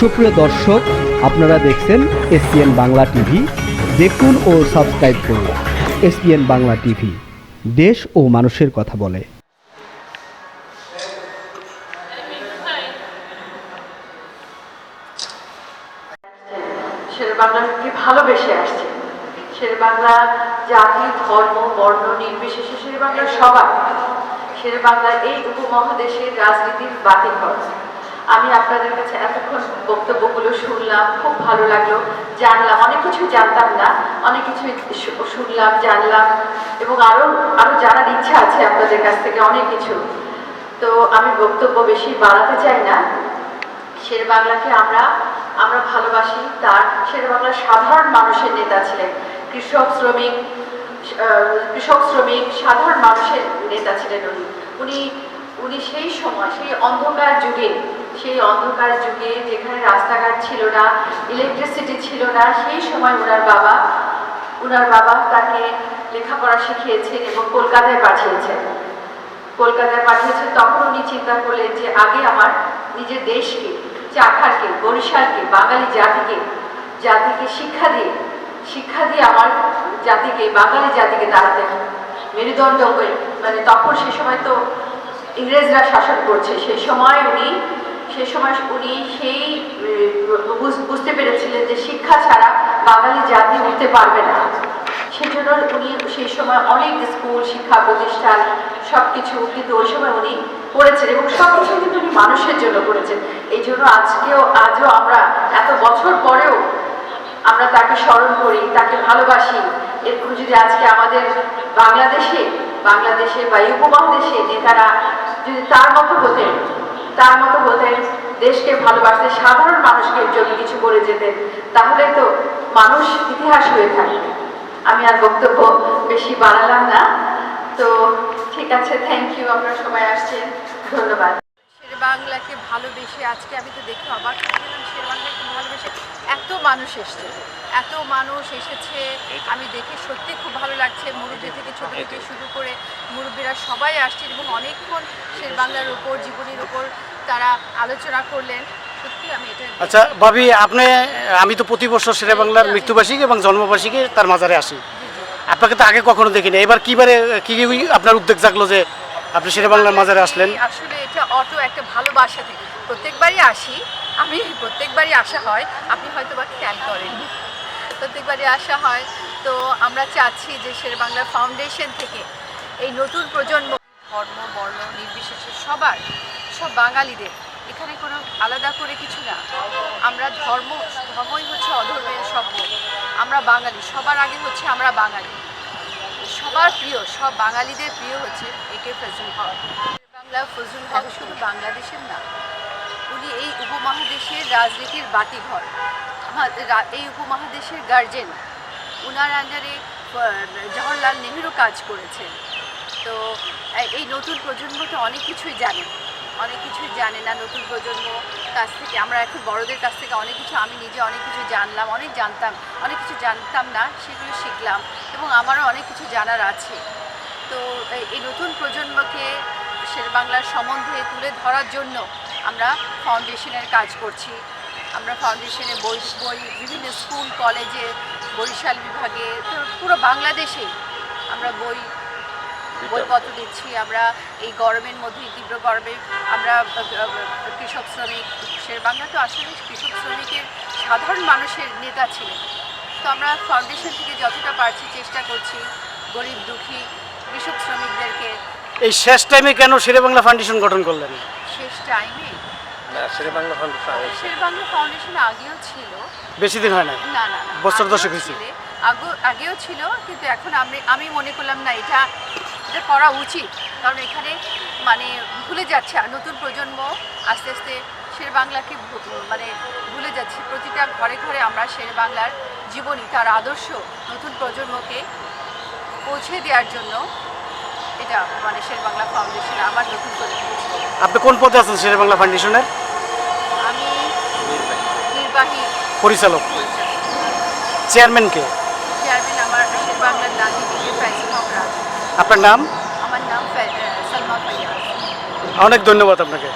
সুপ্রিয় দর্শক, আপনারা দেখছেন এসপিএন বাংলা টিভি। দেখুন ও সাবস্ক্রাইব করুন এসপিএন বাংলা টিভি। দেশ ও মানুষের কথা বলে। ভালোবেসে আসছে। শের বাংলা জাতি, ধর্ম, বর্ণ, নির্বিশেষে শের বাংলা বাংলা এই উপমহাদেশের রাজনীতির বাতিঘর। আমি আপনাদের কাছে এতক্ষণ বক্তব্যগুলো শুনলাম, খুব ভালো লাগল, জানলাম, অনেক কিছু জানতাম না, অনেক কিছু শুনলাম, জানলাম, এবং আরও আরও জানার ইচ্ছা আছে আপনাদের কাছ থেকে অনেক কিছু। তো আমি বক্তব্য বেশি বাড়াতে চাই না। শের বাংলাকে আমরা আমরা ভালোবাসি, তার, শের বাংলার সাধারণ মানুষের নেতা ছিলেন, কৃষক, শ্রমিক কৃষক, শ্রমিক, সাধারণ মানুষের নেতা ছিলেন উনি। উনি উনি সেই সময়, সেই অন্ধকার যুগে সেই অন্ধকার যুগে যেখানে রাস্তাঘাট ছিল না ইলেকট্রিসিটি ছিল না, সেই সময় ওনার বাবা ওনার বাবা তাকে লেখাপড়া শিখিয়েছেন এবং কলকাতায় পাঠিয়েছেন কলকাতায় পাঠিয়েছেন তখন উনি চিন্তা করলেন যে আগে আমার নিজের দেশকে চাখারকে বরিশালকে, বাঙালি জাতিকে জাতিকে শিক্ষা দিয়ে শিক্ষা দিয়ে আমার জাতিকে, বাঙালি জাতিকে দাঁড়াতে হবে। মেরুদণ্ড হয়ে মানে তখন সে সময় তো ইংরেজরা শাসন করছে সেই সময় উনি সে সময় উনি সেই বুঝতে পেরেছিলেন যে শিক্ষা ছাড়া বাঙালি জাতি উঠতে পারবে না। সেজন্য উনি সেই সময় অনেক স্কুল, শিক্ষা প্রতিষ্ঠান সব কিছু কিন্তু ওই সময় উনি করেছেন এবং সব কিছু কিন্তু উনি মানুষের জন্য করেছেন। এই জন্য আজকেও, আজও আমরা এত বছর পরেও আমরা তাকে স্মরণ করি, তাকে ভালোবাসি। এরকম যদি আজকে আমাদের বাংলাদেশে বাংলাদেশে বা উপমহাদেশে নেতারা যদি তার মতো হতেন তার মতো হতেন দেশকে ভালোবাসতে সাধারণ মানুষকে যদি কিছু করে যেতেন তাহলে তো মানুষ ইতিহাস হয়ে থাকবে। আমি আর বক্তব্য বেশি বাড়ালাম না। তো ঠিক আছে থ্যাংক ইউ আপনারা সবাই আসছেন ধন্যবাদ। শের বাংলাকে ভালোবেসে আজকে আমি তো দেখি অবাক হয়ে গেলাম শের বাংলাকে ভালোবেসে এত মানুষ এসছে এত মানুষ এসেছে। আমি দেখে সত্যি খুব ভালো লাগছে মুরব্বী থেকে ছোট থেকে শুরু করে মুরব্বীরা সবাই আসছেন এবং অনেকক্ষণ শের বাংলার উপর জীবনের উপর তারা আলোচনা করলেন। সত্যি আমি আচ্ছা ভাবি আপনি আমি তো প্রতি বছর শেরে বাংলার মৃত্যুবার্ষিকী এবং জন্মবার্ষিকী তার মাজারে আসি। আপনাকে তো আগে কখনো দেখিনি। এবার কিবারে কি কি আপনার উদ্যোগ জাগলো যে আপনি শেরে বাংলার মাজারে আসলেন? আসলে এটা অটো একটা ভালোবাসা থেকে। প্রত্যেকবারই আসি, আমি প্রত্যেকবারই আসা হয়, আপনি হয়তো বা খেয়াল করেন। প্রত্যেকবারই আসা হয়। তো আমরা চাচ্ছি যে শের বাংলা ফাউন্ডেশন থেকে এই নতুন প্রজন্ম, ধর্ম, বর্ণ, নির্বিশেষে সবার, সব বাঙালিদের, এখানে কোনো আলাদা করে কিছু না। আমরা ধর্ম, ধর্মই হচ্ছে অধর্মের শব্দ আমরা বাঙালি, সবার আগে হচ্ছে আমরা বাঙালি। সবার প্রিয়, সব বাঙালিদের প্রিয় হচ্ছে একে ফজুল হক। বাংলা ফজুল হক শুধু বাংলাদেশের না, উনি এই উপমহাদেশের রাজনীতির বাতিঘর ঘর এই উপমহাদেশের গার্জেন উনার আন্ডারে জওহরলাল নেহরু কাজ করেছেন। তো, এই নতুন প্রজন্ম তো অনেক কিছুই জানে। অনেক কিছু জানে না নতুন প্রজন্ম কাছ থেকে। আমরা এখন বড়দের কাছ থেকে অনেক কিছু, আমি নিজে অনেক কিছু জানলাম, অনেক জানতাম, অনেক কিছু জানতাম না, সেগুলো শিখলাম এবং আমারও অনেক কিছু জানার আছে। তো এই- নতুন প্রজন্মকে শের বাংলার সম্বন্ধে তুলে ধরার জন্য আমরা ফাউন্ডেশনের কাজ করছি। আমরা ফাউন্ডেশনে বই বই, বিভিন্ন স্কুল, কলেজে, বরিশাল বিভাগে পুরো বাংলাদেশে আমরা বই বইপত্র দিচ্ছি। আমরা এই গরমের মধ্যে তীব্র গরমে আমরা কৃষক শ্রমিক শের বাংলা তো আসলে কৃষক শ্রমিকের সাধারণ মানুষের নেতা ছিলেন। তো আমরা ফাউন্ডেশন থেকে যতটা পারছি চেষ্টা করছি গরিব দুঃখী কৃষক শ্রমিকদেরকে। এই শেষ টাইমে কেন শেরে বাংলা ফাউন্ডেশন গঠন করলেন? শেষ টাইমে না শেরে বাংলা ফাউন্ডেশন শের বাংলা ফাউন্ডেশন আগেও ছিল। বেশি দিন হয় না না না বছর দশেক হয়েছে। আগেও ছিল কিন্তু এখন আমি আমি মনে করলাম না এটা এটা করা উচিত। কারণ এখানে মানে ভুলে যাচ্ছে আর নতুন প্রজন্ম আস্তে আস্তে শের বাংলাকে মানে ভুলে যাচ্ছে। প্রতিটা ঘরে ঘরে আমরা শের বাংলার জীবনী তার আদর্শ নতুন প্রজন্মকে পৌঁছে দেওয়ার জন্য এটা মানে শের বাংলা ফাউন্ডেশন আমার নতুন করে দিয়েছে। আপনি কোন পদে আছেন শেরে বাংলা ফাউন্ডেশনের? আমি নির্বাহী। পরিচালক। চেয়ারম্যানকে চেয়ারম্যান আমার শের বাংলার দাদি আপনার নাম? আমার নাম সালমা ফাইয়াজ অনেক ধন্যবাদ আপনাকে।